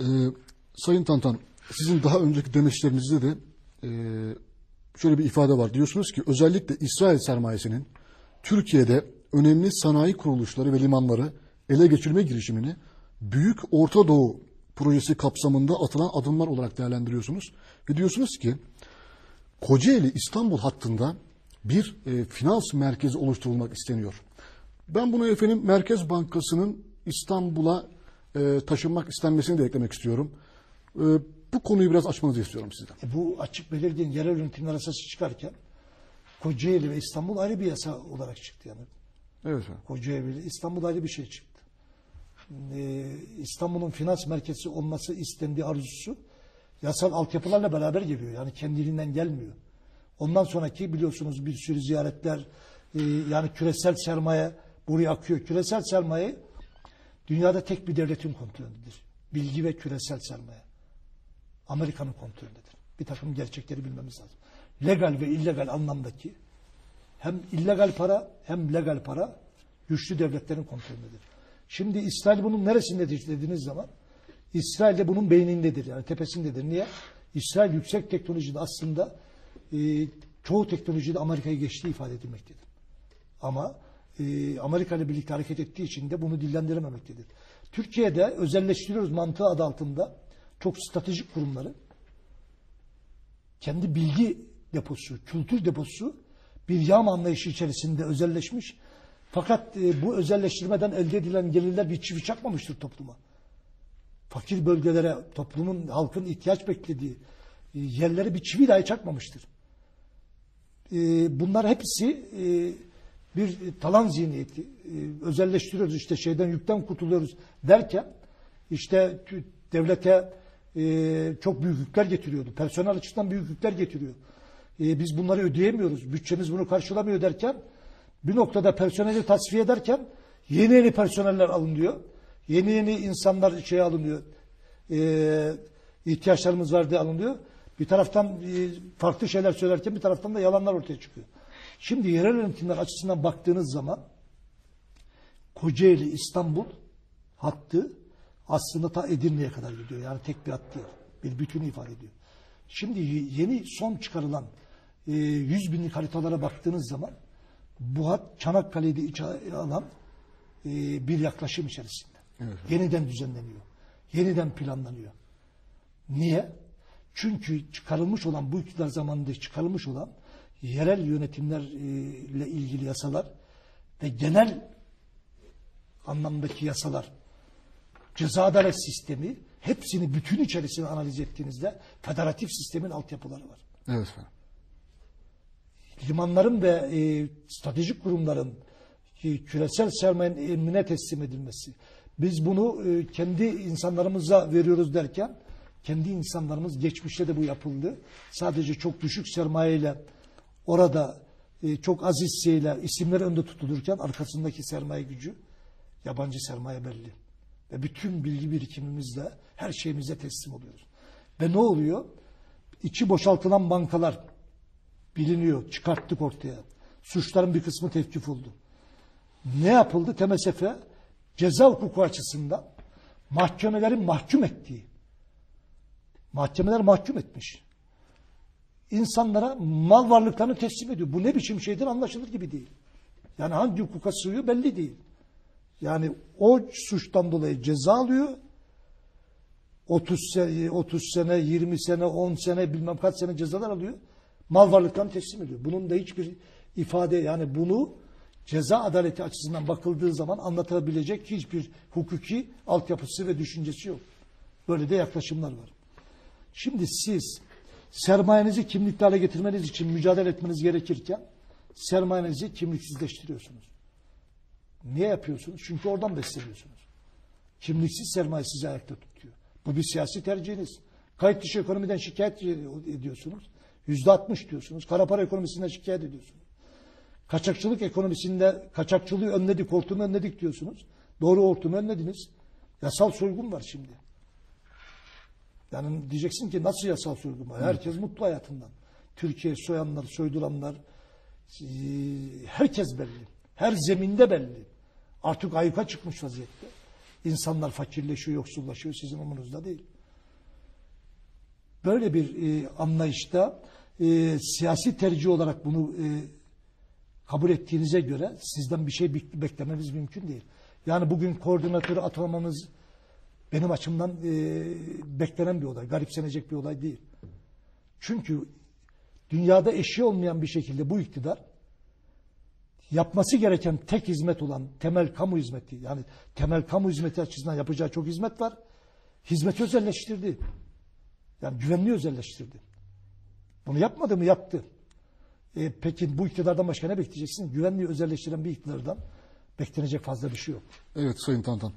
Ee, Sayın Tantan, sizin daha önceki demeçlerinizde de e, şöyle bir ifade var. Diyorsunuz ki özellikle İsrail sermayesinin Türkiye'de önemli sanayi kuruluşları ve limanları ele geçirme girişimini Büyük Orta Doğu projesi kapsamında atılan adımlar olarak değerlendiriyorsunuz. Ve diyorsunuz ki Kocaeli İstanbul hattında bir e, finans merkezi oluşturulmak isteniyor. Ben bunu efendim Merkez Bankası'nın İstanbul'a e, taşınmak istenmesini de eklemek istiyorum. E, bu konuyu biraz açmanızı istiyorum sizden. E bu açık belirgin yerel yönetimler yasası çıkarken Kocaeli ve İstanbul ayrı bir yasa olarak çıktı yani. Evet efendim. Kocaeli İstanbul ayrı bir şey çıktı. Ee, İstanbul'un finans merkezi olması istendiği arzusu yasal altyapılarla beraber geliyor. Yani kendiliğinden gelmiyor. Ondan sonraki biliyorsunuz bir sürü ziyaretler e, yani küresel sermaye buraya akıyor. Küresel sermaye dünyada tek bir devletin kontrolündedir. Bilgi ve küresel sermaye. Amerika'nın kontrolündedir. Bir takım gerçekleri bilmemiz lazım. Legal ve illegal anlamdaki hem illegal para hem legal para güçlü devletlerin kontrolündedir. Şimdi İsrail bunun neresindedir dediğiniz zaman İsrail de bunun beynindedir yani tepesindedir. Niye? İsrail yüksek teknolojide aslında e, çoğu teknolojide Amerika'yı geçtiği ifade edilmektedir. Ama e, Amerika ile birlikte hareket ettiği için de bunu dillendirememektedir. Türkiye'de özelleştiriyoruz mantığı adı altında çok stratejik kurumları kendi bilgi deposu, kültür deposu bir yağma anlayışı içerisinde özelleşmiş. Fakat e, bu özelleştirmeden elde edilen gelirler bir çivi çakmamıştır topluma. Fakir bölgelere, toplumun, halkın ihtiyaç beklediği e, yerlere bir çivi dahi çakmamıştır. E, bunlar hepsi e, bir talan zihniyeti. E, özelleştiriyoruz işte şeyden yükten kurtuluyoruz derken işte devlete e, çok büyük yükler getiriyordu. Personel açısından büyük yükler getiriyor. E, biz bunları ödeyemiyoruz. Bütçemiz bunu karşılamıyor derken bir noktada personeli tasfiye ederken yeni yeni personeller alınıyor. Yeni yeni insanlar şeye alınıyor. E, ihtiyaçlarımız var diye alınıyor. Bir taraftan farklı şeyler söylerken bir taraftan da yalanlar ortaya çıkıyor. Şimdi yerel yönetimler açısından baktığınız zaman Kocaeli İstanbul hattı aslında ta Edirne'ye kadar gidiyor. Yani tek bir hat değil. Bir bütünü ifade ediyor. Şimdi yeni son çıkarılan e, 100 binlik haritalara baktığınız zaman bu hat Çanakkale'de içe alan e, bir yaklaşım içerisinde. Yeniden düzenleniyor. Yeniden planlanıyor. Niye? Çünkü çıkarılmış olan bu iktidar zamanında çıkarılmış olan yerel yönetimlerle ilgili yasalar ve genel anlamdaki yasalar ceza adalet sistemi hepsini bütün içerisine analiz ettiğinizde federatif sistemin altyapıları var. Evet efendim. Limanların ve e, stratejik kurumların e, küresel sermayenin emrine teslim edilmesi. Biz bunu e, kendi insanlarımıza veriyoruz derken kendi insanlarımız geçmişte de bu yapıldı. Sadece çok düşük sermayeyle orada e, çok az hisseyle isimler önde tutulurken arkasındaki sermaye gücü yabancı sermaye belli. Ve bütün bilgi birikimimizle her şeyimize teslim oluyoruz. Ve ne oluyor? İçi boşaltılan bankalar biliniyor. Çıkarttık ortaya. Suçların bir kısmı tevkif oldu. Ne yapıldı? TMSF ceza hukuku açısından mahkemelerin mahkum ettiği mahkemeler mahkum etmiş. İnsanlara mal varlıklarını teslim ediyor. Bu ne biçim şeydir anlaşılır gibi değil. Yani hangi hukuka sığıyor belli değil. Yani o suçtan dolayı ceza alıyor. 30 sene, 30 sene, 20 sene, 10 sene bilmem kaç sene cezalar alıyor. Mal varlıklarını teslim ediyor. Bunun da hiçbir ifade yani bunu ceza adaleti açısından bakıldığı zaman anlatabilecek hiçbir hukuki altyapısı ve düşüncesi yok. Böyle de yaklaşımlar var. Şimdi siz sermayenizi kimlikli hale getirmeniz için mücadele etmeniz gerekirken sermayenizi kimliksizleştiriyorsunuz. Niye yapıyorsunuz? Çünkü oradan besleniyorsunuz. Kimliksiz sermaye sizi ayakta tutuyor. Bu bir siyasi tercihiniz. Kayıt dışı ekonomiden şikayet ediyorsunuz. Yüzde altmış diyorsunuz. Kara para ekonomisinden şikayet ediyorsunuz. Kaçakçılık ekonomisinde kaçakçılığı önledik, hortumu önledik diyorsunuz. Doğru hortumu önlediniz. Yasal soygun var şimdi. Yani diyeceksin ki nasıl yasal soygun var? Herkes mutlu hayatından. Türkiye soyanlar, soyduranlar e, herkes belli. Her zeminde belli. Artık ayyuka çıkmış vaziyette. insanlar fakirleşiyor, yoksullaşıyor sizin umurunuzda değil. Böyle bir e, anlayışta e, siyasi tercih olarak bunu e, kabul ettiğinize göre sizden bir şey bek- beklememiz mümkün değil. Yani bugün koordinatörü atamanız benim açımdan e, beklenen bir olay, garipsenecek bir olay değil. Çünkü dünyada eşi olmayan bir şekilde bu iktidar yapması gereken tek hizmet olan temel kamu hizmeti yani temel kamu hizmeti açısından yapacağı çok hizmet var. Hizmeti özelleştirdi. Yani güvenliği özelleştirdi. Bunu yapmadı mı? Yaptı. E, peki bu iktidardan başka ne bekleyeceksin? Güvenliği özelleştiren bir iktidardan beklenecek fazla bir şey yok. Evet Sayın Tantan.